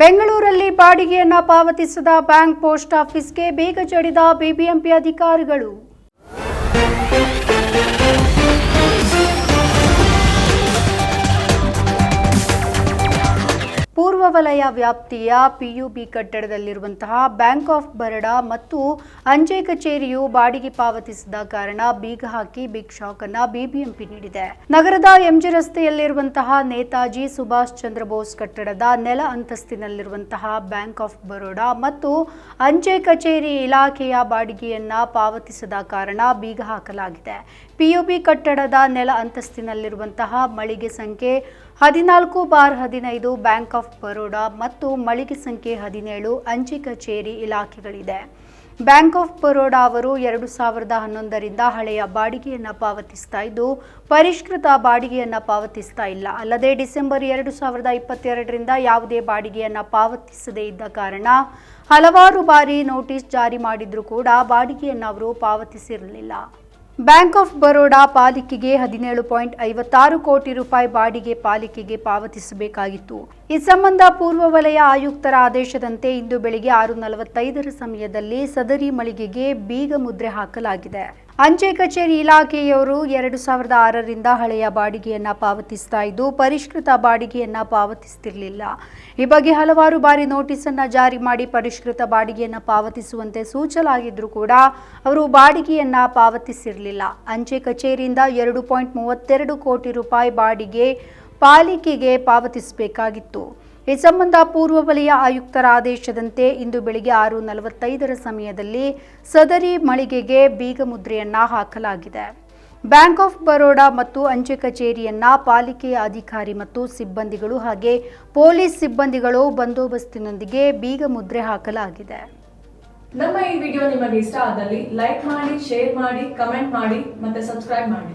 ಬೆಂಗಳೂರಲ್ಲಿ ಬಾಡಿಗೆಯನ್ನು ಪಾವತಿಸದ bank post ಆಫೀಸ್ಗೆ ಬೇಗ ಜಡಿದ ಬಿಬಿಎಂಪಿ ಅಧಿಕಾರಿಗಳು. ವಲಯ ವ್ಯಾಪ್ತಿಯ ಪಿಯುಬಿ ಕಟ್ಟಡದಲ್ಲಿರುವಂತಹ ಬ್ಯಾಂಕ್ ಆಫ್ ಬರೋಡಾ ಮತ್ತು ಅಂಚೆ ಕಚೇರಿಯು ಬಾಡಿಗೆ ಪಾವತಿಸಿದ ಕಾರಣ ಬೀಗ ಹಾಕಿ ಬಿಗ್ ಶಾಕ್ ಅನ್ನ ಬಿಬಿಎಂಪಿ ನೀಡಿದೆ. ನಗರದ ಎಂಜಿ ರಸ್ತೆಯಲ್ಲಿರುವಂತಹ ನೇತಾಜಿ ಸುಭಾಷ್ ಚಂದ್ರ ಬೋಸ್ ಕಟ್ಟಡದ ನೆಲ ಅಂತಸ್ತಿನಲ್ಲಿರುವಂತಹ ಬ್ಯಾಂಕ್ ಆಫ್ ಬರೋಡಾ ಮತ್ತು ಅಂಚೆ ಕಚೇರಿ ಇಲಾಖೆಯ ಬಾಡಿಗೆಯನ್ನ ಪಾವತಿಸದ ಕಾರಣ ಬೀಗ ಹಾಕಲಾಗಿದೆ. ಪಿಯುಬಿ ಕಟ್ಟಡದ ನೆಲ ಅಂತಸ್ತಿನಲ್ಲಿರುವಂತಹ ಮಳಿಗೆ ಸಂಖ್ಯೆ ಹದಿನಾಲ್ಕು ಬಾರ್ ಹದಿನೈದು ಬ್ಯಾಂಕ್ ಆಫ್ ಬರೋಡಾ ಮತ್ತು ಮಳಿಗೆ ಸಂಖ್ಯೆ ಹದಿನೇಳು ಅಂಚೆ ಕಚೇರಿ ಇಲಾಖೆಗಳಿದೆ. ಬ್ಯಾಂಕ್ ಆಫ್ ಬರೋಡಾ ಅವರು ಎರಡು ಸಾವಿರದ ಹನ್ನೊಂದರಿಂದ ಹಳೆಯ ಬಾಡಿಗೆಯನ್ನು ಪಾವತಿಸ್ತಾ ಇದ್ದು, ಪರಿಷ್ಕೃತ ಬಾಡಿಗೆಯನ್ನು ಪಾವತಿಸ್ತಾ ಇಲ್ಲ. ಅಲ್ಲದೆ ಡಿಸೆಂಬರ್ ಎರಡು ಸಾವಿರದ ಇಪ್ಪತ್ತೆರಡರಿಂದ ಯಾವುದೇ ಬಾಡಿಗೆಯನ್ನು ಪಾವತಿಸದೇ ಇದ್ದ ಕಾರಣ ಹಲವಾರು ಬಾರಿ ನೋಟಿಸ್ ಜಾರಿ ಮಾಡಿದರೂ ಕೂಡ ಬಾಡಿಗೆಯನ್ನು ಅವರು ಪಾವತಿಸಿರಲಿಲ್ಲ. ಬ್ಯಾಂಕ್ ಆಫ್ ಬರೋಡಾ ಪಾಲಿಕೆಗೆ ಹದಿನೇಳು ಪಾಯಿಂಟ್ ಐವತ್ತಾರು ಕೋಟಿ ರೂಪಾಯಿ ಬಾಡಿಗೆ ಪಾಲಿಕೆಗೆ ಪಾವತಿಸಬೇಕಾಗಿತ್ತು. ಈ ಸಂಬಂಧ ಪೂರ್ವ ವಲಯ ಆಯುಕ್ತರ ಆದೇಶದಂತೆ ಇಂದು ಬೆಳಿಗ್ಗೆ ಆರು ನಲವತ್ತೈದರ ಸಮಯದಲ್ಲಿ ಸದರಿ ಮಳಿಗೆಗೆ ಬೀಗ ಮುದ್ರೆ ಹಾಕಲಾಗಿದೆ. ಅಂಚೆ ಕಚೇರಿ ಇಲಾಖೆಯವರು ಎರಡು ಸಾವಿರದ ಆರರಿಂದ ಹಳೆಯ ಬಾಡಿಗೆಯನ್ನ ಪಾವತಿಸ್ತಾ ಇದ್ದು, ಪರಿಷ್ಕೃತ ಬಾಡಿಗೆಯನ್ನ ಪಾವತಿಸ್ತಿರಲಿಲ್ಲ. ಈ ಬಗ್ಗೆ ಹಲವಾರು ಬಾರಿ ನೋಟಿಸ್ ಅನ್ನ ಜಾರಿ ಮಾಡಿ ಪರಿಷ್ಕೃತ ಬಾಡಿಗೆಯನ್ನ ಪಾವತಿಸುವಂತೆ ಸೂಚಲಾಗಿದ್ದರೂ ಕೂಡ ಅವರು ಬಾಡಿಗೆಯನ್ನ ಪಾವತಿಸಿರಲಿಲ್ಲ. ಅಂಚೆ ಕಚೇರಿಯಿಂದ ಎರಡು ಪಾಯಿಂಟ್ ಮೂವತ್ತೆರಡು ಕೋಟಿ ರೂಪಾಯಿ ಬಾಡಿಗೆ ಪಾಲಿಕೆಗೆ ಪಾವತಿಸಬೇಕಾಗಿತ್ತು. ಈ ಸಂಬಂಧ ಪೂರ್ವ ವಲಯ ಆಯುಕ್ತರ ಆದೇಶದಂತೆ ಇಂದು ಬೆಳಿಗ್ಗೆ ಆರು ನಲವತ್ತೈದರ ಸಮಯದಲ್ಲಿ ಸದರಿ ಮಳಿಗೆಗೆ ಬೀಗ ಮುದ್ರೆಯನ್ನ ಹಾಕಲಾಗಿದೆ. ಬ್ಯಾಂಕ್ ಆಫ್ ಬರೋಡಾ ಮತ್ತು ಅಂಚೆ ಕಚೇರಿಯನ್ನ ಪಾಲಿಕೆಯ ಅಧಿಕಾರಿ ಮತ್ತು ಸಿಬ್ಬಂದಿಗಳು ಹಾಗೆ ಪೊಲೀಸ್ ಸಿಬ್ಬಂದಿಗಳು ಬಂದೋಬಸ್ತಿನೊಂದಿಗೆ ಬೀಗ ಮುದ್ರೆ ಹಾಕಲಾಗಿದೆ. ನಮ್ಮ ಈ ವಿಡಿಯೋ ನಿಮಗೆ ಇಷ್ಟ ಆದಲ್ಲಿ ಲೈಕ್ ಮಾಡಿ, ಶೇರ್ ಮಾಡಿ, ಕಮೆಂಟ್ ಮಾಡಿ ಮತ್ತೆ ಸಬ್ಸ್ಕ್ರೈಬ್ ಮಾಡಿ.